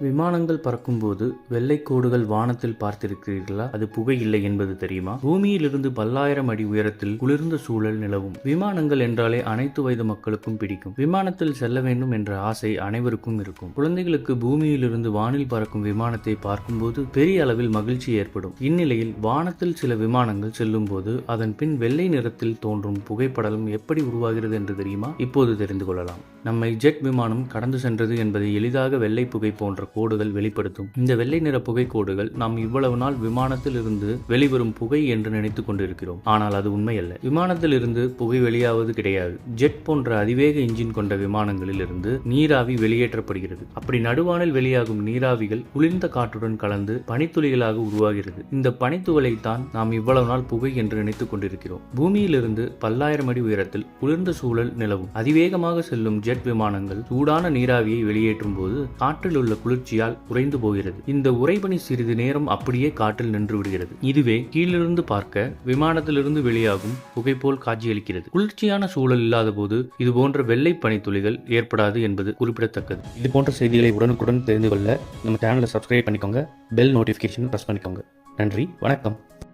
விமானங்கள் பறக்கும்போது வெள்ளை கோடுகள் வானத்தில் பார்த்திருக்கிறீர்களா? அது புகை இல்லை என்பது தெரியுமா? பூமியிலிருந்து பல்லாயிரம் அடி உயரத்தில் குளிர்ந்த சூழல் நிலவும். விமானங்கள் என்றாலே அனைத்து வயது மக்களுக்கும் பிடிக்கும். விமானத்தில் செல்ல வேண்டும் என்ற ஆசை அனைவருக்கும் இருக்கும். குழந்தைகளுக்கு பூமியிலிருந்து வானில் பறக்கும் விமானத்தை பார்க்கும்போது பெரிய அளவில் மகிழ்ச்சி ஏற்படும். இந்நிலையில் வானத்தில் சில விமானங்கள் செல்லும் போது அதன் பின் வெள்ளை நிறத்தில் தோன்றும் புகைப்படலம் எப்படி உருவாகிறது என்று தெரியுமா? இப்போது தெரிந்து கொள்ளலாம். நம்மை ஜெட் விமானம் கடந்து சென்றது என்பதை எளிதாக வெள்ளை புகை போன்ற கோடுகள் வெளிப்படுத்தும். இந்த வெள்ளை நிற புகை கோடுகள் நாம் இவ்வளவு நாள் விமானத்தில் இருந்து வெளிவரும் புகை என்று நினைத்துக் கொண்டிருக்கிறோம். ஆனால் அது உண்மையல்ல. விமானத்தில் இருந்து புகை வெளியாவது கிடையாது. ஜெட் போன்ற அதிவேக இன்ஜின் கொண்ட விமானங்களில் இருந்து நீராவி வெளியேற்றப்படுகிறது. அப்படி நடுவானில் வெளியாகும் நீராவிகள் குளிர்ந்த காற்றுடன் கலந்து பனித்துளிகளாக உருவாகிறது. இந்த பனித்துகளைத்தான் நாம் இவ்வளவு நாள் புகை என்று நினைத்துக் கொண்டிருக்கிறோம். பூமியிலிருந்து பல்லாயிரம் அடி உயரத்தில் குளிர்ந்த சூழல் நிலவும். அதிவேகமாக செல்லும் ஜெட் விமானங்கள் சூடான நீராவியை வெளியேற்றும் போது காற்றில் உள்ள குளிர்ச்சியால் உறைந்து போகிறது. இந்த உறைபனி சிறிது நேரம் அப்படியே காற்றில் நின்று விடுகிறது. இதுவே கீழிருந்து பார்க்க விமானத்திலிருந்து வெளியாகும் புகை போல் காட்சியளிக்கிறது. குளிர்ச்சியான சூழல் இல்லாத போது இது போன்ற வெள்ளை பனித்துளிகள் ஏற்படாது என்பது குறிப்பிடத்தக்கது. இது போன்ற செய்திகளை உடனுக்குடன் தெரிந்து கொள்ள நம்ம சேனலை சப்ஸ்கிரைப் பண்ணிக்கோங்க. பெல் நோட்டிஃபிகேஷன் ப்ரெஸ் பண்ணிக்கோங்க. நன்றி வணக்கம்.